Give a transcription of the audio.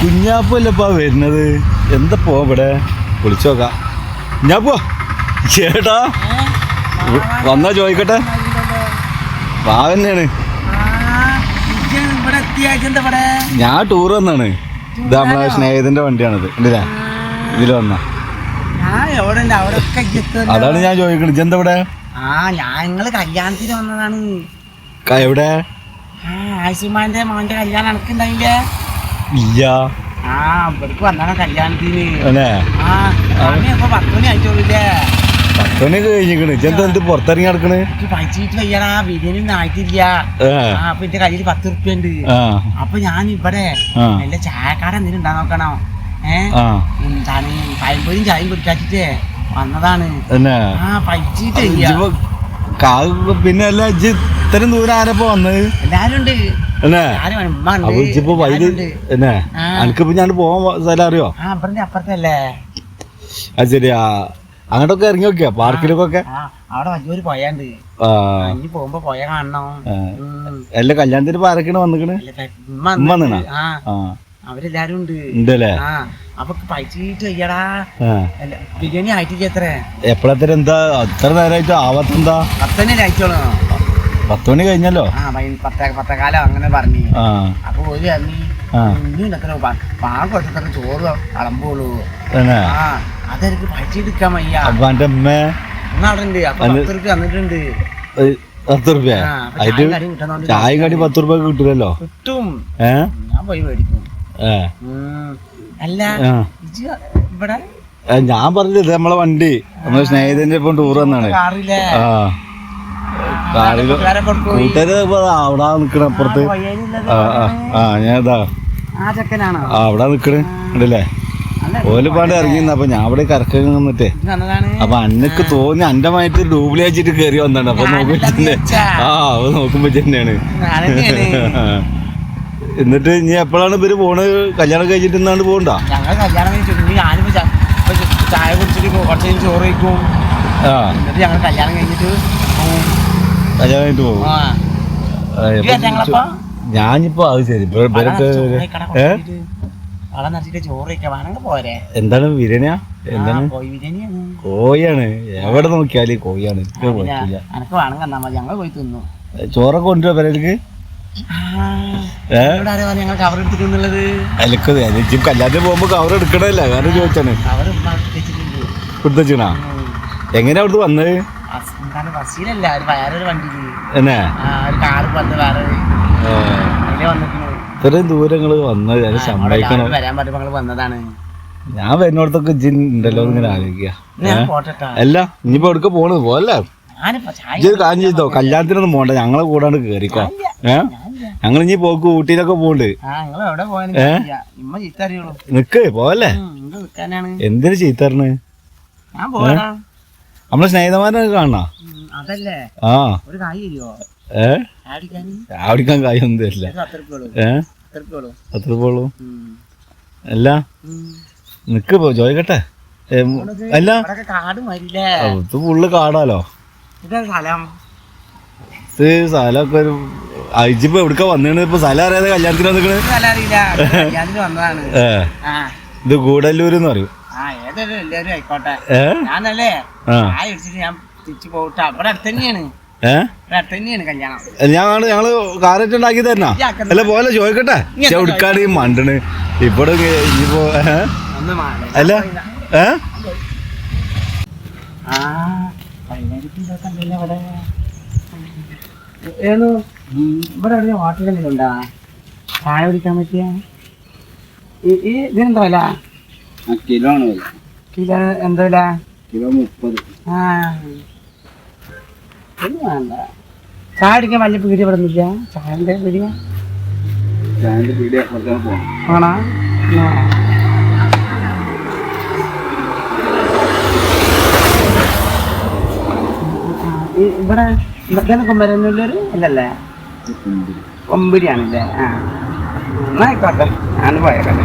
കുഞ്ഞാപ്പല്ലപ്പാ വരുന്നത്. എന്താ പോവാ ഇവിടെ? വിളിച്ചു നോക്കാം ഞാൻ പോ ചേട്ടാ വന്നാ ചോദിക്കട്ടെ. പാവന്നെയാണ് ഞാൻ ടൂർ വന്നാണ്. ഇത് നമ്മളെ സ്നേഹിതന്റെ വണ്ടിയാണിത്. ഇല്ലേ ഇതിൽ വന്ന. അതാണ് ഞാൻ ചോദിക്കണത്. എന്താ ഇവിടെ? ആ ഞങ്ങൾ കല്യാണത്തിന് വന്നതാണ്. എവിടെ? ആ ആയുഷ്മാന്റെ മോന്റെ കല്യാണം എനക്കുണ്ടായില്ലേ ഇല്ല. ആ ഇവിടേക്ക് വന്നാണ് കല്യാണത്തിന്. ആ സമയം ഇപ്പൊ പത്ത് മണി ആയിട്ടോളില്ലേ പത്തുമണിയൊക്കെ കഴിഞ്ഞിക്കണ്. ഇജെന്താ എന്ത് പുറത്തിറങ്ങി നടക്കണ്? പൈച്ചിട്ട് വയ്യടാ ബിരിയാണി ഒന്നും ആയിട്ടില്ല. ആ അപ്പൊ എന്റെ കയ്യിൽ പത്ത് ഉറുപ്പ്യ ഉണ്ട് അപ്പൊ ഞാൻ ഇവിടെ. നല്ല ചായക്കാരൻ എന്തെങ്കിലും ഉണ്ടാ നോക്കണോ. ഏഹ് എന്താണ് പഴംപൊരിയും ചായയും കുടിക്കാച്ചിട്ടേ വന്നതാണ്. ആ പൈച്ചിട്ട് പിന്നെ അല്ല ഇത്രയും ദൂരം ആരപ്പോ വന്നത്? എല്ലാരും ഉണ്ട് അപ്പൊ വൈകി എന്നെ. ഞാൻ പോവാൻ സ്ഥലം അറിയോ? അപ്പുറത്തല്ലേ അത് ശരിയാ. അങ്ങോട്ടൊക്കെ ഇറങ്ങി നോക്കിയാ? പാർക്കിലൊക്കെ അവിടെ വലിയൊരു പോയാണ്ട്. പോകുമ്പോ പോയ കാണണം. എല്ലാ കല്യാണത്തിന് പാർക്കിന് വന്നിക്കണ്? ആ. അവരെല്ലാരും ഉണ്ട്. ഉണ്ടല്ലേ? അപ്പൊ പൈച്ചിട്ട് അയ്യടാ ബിരിയാണി ആയിട്ടില്ല എത്ര എപ്പോഴത്തെ എന്താ അത്ര നേരമായിട്ട് ആവാത്തെന്താ? അത്തന്നെ ആയിട്ടോളൂ? പത്ത് മണി കഴിഞ്ഞല്ലോ? ആ പത്തേ അങ്ങനെ പറഞ്ഞു. അപ്പൊ ഒരു ഇറങ്ങി ആ. ഇനി ഇതൊക്കെ പാകം കൊടുത്തൊക്കെ ചോറ് അളമ്പോളൂ ആ അതെനിക്ക് പൈച്ചെടുക്കാൻ വയ്യ. അപ്പൊ പത്ത് റുപ്യ തന്നിട്ടുണ്ട്. ഏ, പത്ത് റുപ്യ ചായയും കടി പത്ത് റുപ്യ കിട്ടൂലല്ലോ? കിട്ടും. ഞാൻ പോയി മേടിക്കും. അല്ല ഇവിടെ? ഞാൻ പറഞ്ഞത് നമ്മളെ വണ്ടി. നമ്മളെ സ്നേഹിതന്റെ ഇപ്പം ടൂർ കാറില്ലേ? ആ. കൂട്ടുകാരെ അവിടെ നിക്കണ അപ്പുറത്ത്. ആ, ഞാൻ ഇതാ അവിടെ നിക്കണേ. ഉണ്ടല്ലേ? അല്ല? ഓലിപ്പാണ്ട് ഇറങ്ങി അപ്പൊ ഞാൻ അവിടെ കറക്കം നിന്നിട്ടേ. അപ്പൊ അന്നക്ക് തോന്നി അന്റെ മായിട്ട് ഡൂപ്ലിയാച്ചിട്ട് കേറി കയറി വന്നാണ് അപ്പൊ നോക്കുമ്പോ ആ അപ്പൊ നോക്കുമ്പോ തന്നെയാണ്. എന്നിട്ട് ഇനി എപ്പോഴാണ് ഇവർ പോണ് കല്യാണം കഴിച്ചിട്ട് ഇന്നാണ്ട് പോകണ്ട ചായ കുടിച്ചിട്ട് കുറച്ച് ചോറ് കഴിക്കും. ആ. എന്നിട്ട് ഞങ്ങൾ കല്യാണം കഴിഞ്ഞിട്ട് പോവും. കല്യാണം പോകും ഞാനിപ്പോ അത് ശരി. എന്താണ് ബിരിയാണിയാ? എന്താണ്? കോഴിയാണ്. എവിടെ നോക്കിയാൽ കോഴിയാണ്. ഞങ്ങൾ പോയി തിന്നു. ചോറൊക്കെ കൊണ്ടുവരാ പേരേക്ക് കല്യാണത്തിന് പോകുമ്പോ കവർ എടുക്കണല്ല കാരണം ചോദിച്ചാണ് എങ്ങനെയാ അവിടുന്ന് വന്നത്? എന്താണ് ബസ്സിലല്ല ഒരു വേറൊരു വണ്ടിയിൽ. എന്നാ? ആ ഒരു കാറ് വന്ന് വേറെ ആ, അതിലെ വന്നിട്ടുണ്ട് ഇത്രയും ദൂരങ്ങൾ വന്നത് അത് സമ്മതിക്കണം വരാൻ ഞങ്ങൾ വന്നതാണ്. ഞാൻ വരുന്നിടത്തൊക്കെ ജിൻ ഉണ്ടല്ലോ ഇങ്ങനെ ആലോചിക്കുക. ഞാൻ അല്ല ഇനിയിപ്പോ എടുക്ക പോണത്? പോലെ ഇജ്ജ് കാര്യം ചെയ്തോ? കല്യാണത്തിനൊന്നും പോണ്ട ഞങ്ങളെ കൂടാണ്ട് കേറിക്കോ. ഏ? ഞങ്ങൾ ഇനി പോക്ക് ഊട്ടിയിലൊക്കെ പോണ്ട് ആ നിങ്ങൾ എവിടെ പോയാലും ഏ? കാര്യമില്ല. ഇമ്മ നിക്ക് നിൽക്കാനാണ് എന്തിനു ചീത്തറിന് ഞാൻ നമ്മളെ സ്നേഹിതമാരെ കാണണ? അതല്ലേ? ആ. ഒരു കായ് തരുമോ ഏ? ചാടിക്കാൻ? ഒന്നും തരില്ല. ഏഹ് അത്ര പോളൂ അല്ല. നിക്ക് പോ ചോദിക്കട്ടെ അല്ല. ഇത് ഫുള്ള് കാടാലോ? ഇത് സ്ഥലമൊക്കെ ഒരു അയച്ചിപ്പോ എവിടക്ക വന്നിട്ട് ഇപ്പൊ സ്ഥലം അറിയാതെ കല്യാണത്തിന് വന്നിട്ട് ഇത് ഗൂഡല്ലൂർ എന്ന് പറയും. എല്ലാവരും ആയിക്കോട്ടെ. ഞാനല്ലേ ആ. ചായ ഞാൻ തിരിച്ചു പോട്ടെ അവിടെ അടുത്ത് തന്നെയാണ് ഞങ്ങൾ ഞങ്ങൾ കാരറ്റ് ഉണ്ടാക്കി തരണ? അല്ല പോലെ ചോദിക്കട്ടെ. ചെവിടുക്കാട് മണ്ടണ്. ഇവിടെ ഇനിയിപ്പോ? അല്ല ഏ? ഇവിടെ എന്തെങ്കിലും ഉണ്ടാ? ചായ കുടിക്കാൻ പറ്റിയ? ഇതിനെന്താ വില? കിലോ ആണ് കിലോ എന്താ വില കിലോ മുപ്പത്. ആ. വേണ്ട. ചായ അടിക്കാൻ വലിയ പീടിയ ഇവിടെ ഒന്നുമില്ല. ചായന്റെ പീടിയ ഞാന്റെ പീടിയ ആണോ? ഇവിടെ ഇതൊക്കെയാണ് കുമരനുള്ളൊരു അല്ലല്ലേ? കൊമ്പരിയാണല്ലേ? ആ. എന്നാ ആയിക്കോട്ടെ. ഞാൻ പോയേക്കട്ടെ